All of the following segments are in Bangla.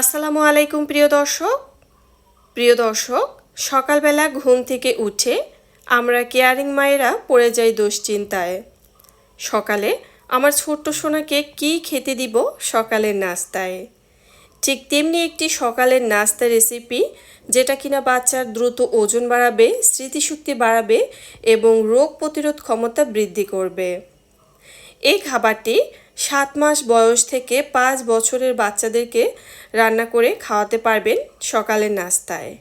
আসসালামু আলাইকুম, প্রিয় দর্শক। প্রিয় দর্শক, সকালবেলা ঘুম থেকে উঠে আমরা কেয়ারিং মায়েরা পড়ে যাই দুশ্চিন্তায়। সকালে আমার ছোট্ট সোনাকে কি খেতে দিব সকালের নাস্তায়? ঠিক তেমনি একটি সকালের নাস্তা রেসিপি যেটা কিনা বাচ্চার দ্রুত ওজন বাড়াবে, স্মৃতিশক্তি বাড়াবে এবং রোগ প্রতিরোধ ক্ষমতা বৃদ্ধি করবে। এই খাবারটি সাত মাস বয়স থেকে পাঁচ বছরের বাচ্চাদেরকে রান্না করে খাওয়াতে পারবেন সকালের নাস্তায়।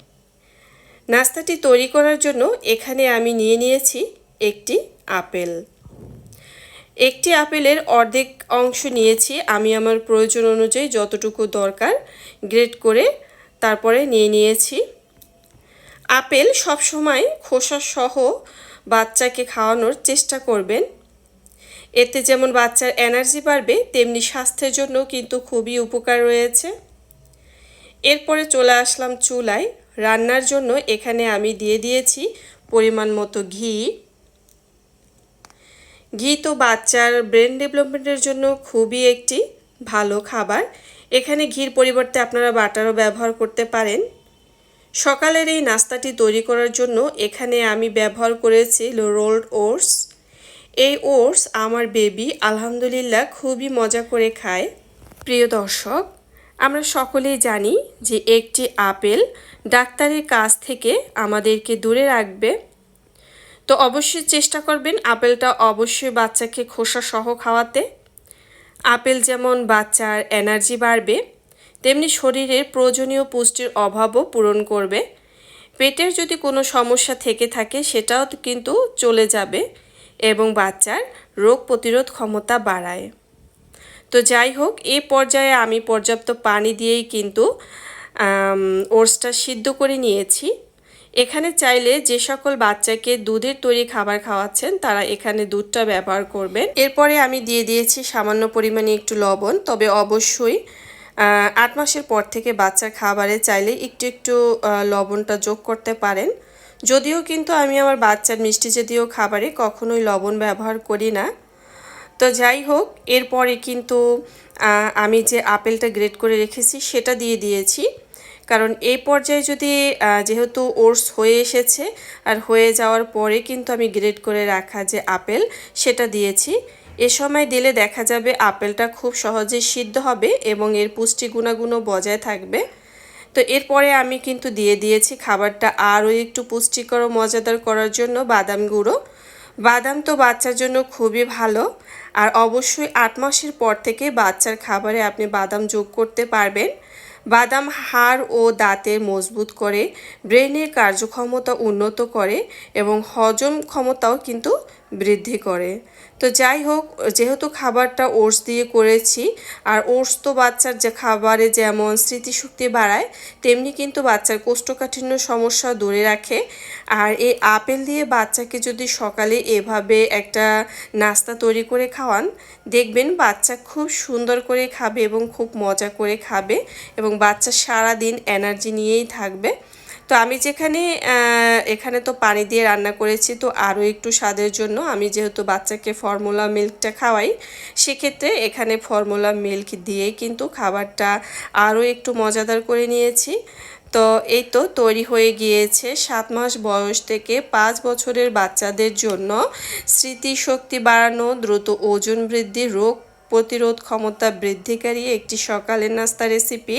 নাস্তাটি তৈরি করার জন্য এখানে আমি নিয়ে নিয়েছি একটি আপেল। একটি আপেলের অর্ধেক অংশ নিয়েছি আমি আমার প্রয়োজন অনুযায়ী যতটুকু দরকার গ্রেড করে তারপরে নিয়ে নিয়েছি। আপেল সবসময় খোসা সহ বাচ্চাকে খাওয়ানোর চেষ্টা করবেন। এতে যেমন বাচ্চার এনার্জি বাড়বে, তেমনি স্বাস্থ্যের জন্য কিন্তু খুবই উপকার রয়েছে। এরপরে চলে আসলাম চুলায়। রান্নার জন্য এখানে আমি দিয়ে দিয়েছি পরিমাণ মতো ঘি। ঘি তো বাচ্চার ব্রেন ডেভেলপমেন্টের জন্য খুবই একটি ভালো খাবার। এখানে ঘির পরিবর্তে আপনারা বাটারও ব্যবহার করতে পারেন। সকালের এই নাস্তাটি তৈরি করার জন্য এখানে আমি ব্যবহার করেছি রোল্ড ওটস। এই ওটস আমার বেবি, আলহামদুলিল্লাহ খুবই মজা করে খায়। প্রিয় দর্শক, আমরা সকলেই জানি যে একটি আপেল ডাক্তারের কাছ থেকে আমাদেরকে দূরে রাখবে। তো অবশ্যই চেষ্টা করবেন আপেলটা অবশ্যই বাচ্চাকে খোসা সহ খাওয়াতে। আপেল যেমন বাচ্চার এনার্জি বাড়বে, তেমনি শরীরের প্রয়োজনীয় পুষ্টির অভাবও পূরণ করবে। পেটের যদি কোনো সমস্যা থেকে থাকে, সেটাও কিন্তু চলে যাবে। এবং বাচ্চার রোগ প্রতিরোধ ক্ষমতা বাড়ায়। তো যাই হোক, এ পর্যায়ে আমি পর্যাপ্ত পানি দিয়েই কিন্তু ওটসটা সিদ্ধ করে নিয়েছি। এখানে চাইলে যে সকল বাচ্চাকে দুধের তৈরি খাবার খাওয়াচ্ছেন, তারা এখানে দুধটা ব্যবহার করবেন। এরপরে আমি দিয়ে দিয়েছি সামান্য পরিমাণে একটু লবণ, তবে অবশ্যই আট মাসের পর থেকে বাচ্চার খাবারে চাইলে একটু একটু লবণটা যোগ করতে পারেন। যদিও কিন্তু আমি আমার বাচ্চার মিষ্টি জাতীয় খাবারে কখনোই লবণ ব্যবহার করি না। তো যাই হোক, এরপরে কিন্তু আমি যে আপেলটা গ্রেট করে রেখেছি সেটা দিয়ে দিয়েছি। কারণ এই পর্যায়ে যদি যেহেতু ওটস হয়ে এসেছে, আর হয়ে যাওয়ার পরে কিন্তু আমি গ্রেড করে রাখা যে আপেল, সেটা দিয়েছি। এ সময় দিলে দেখা যাবে আপেলটা খুব সহজে সিদ্ধ হবে এবং এর পুষ্টি গুণাগুণও বজায় থাকবে। তো এরপরে আমি কিন্তু দিয়ে দিয়েছি খাবারটা আরও একটু পুষ্টিকর ও মজাদার করার জন্য বাদাম গুঁড়ো। বাদাম তো বাচ্চার জন্য খুবই ভালো। আর অবশ্যই আট মাসের পর থেকে বাচ্চার খাবারে আপনি বাদাম যোগ করতে পারবেন। বাদাম হাড় ও দাঁতের মজবুত করে, ব্রেনের কার্যক্ষমতা উন্নত করে এবং হজম ক্ষমতাও কিন্তু বৃদ্ধি করে। তো যাই হোক, যেহেতু খাবারটা ওটস দিয়ে করেছি, আর ওটস তো বাচ্চার যে খাবারে যেমন স্মৃতিশক্তি বাড়ায়, তেমনি কিন্তু বাচ্চার কোষ্ঠকাঠিন্য সমস্যা দূরে রাখে। আর এই আপেল দিয়ে বাচ্চাকে যদি সকালে এভাবে একটা নাস্তা তৈরি করে খাওয়ান, দেখবেন বাচ্চা খুব সুন্দর করে খাবে এবং খুব মজা করে খাবে এবং বাচ্চা সারা দিন এনার্জি নিয়েই থাকবে। তো আমি যেখানে এখানে তো পানি দিয়ে রান্না করেছি, তো আরও একটু স্বাদের জন্য আমি যেহেতু বাচ্চাকে ফর্মুলা মিল্কটা খাওয়াই, সেক্ষেত্রে এখানে ফর্মুলা মিল্ক দিয়েই কিন্তু খাবারটা আরও একটু মজাদার করে নিয়েছি। তো এই তো তৈরি হয়ে গিয়েছে সাত মাস বয়স থেকে পাঁচ বছরের বাচ্চাদের জন্য স্মৃতিশক্তি বাড়ানো, দ্রুত ওজন বৃদ্ধি, রোগ প্রতিরোধ ক্ষমতা বৃদ্ধিকারী একটি সকালের নাস্তা রেসিপি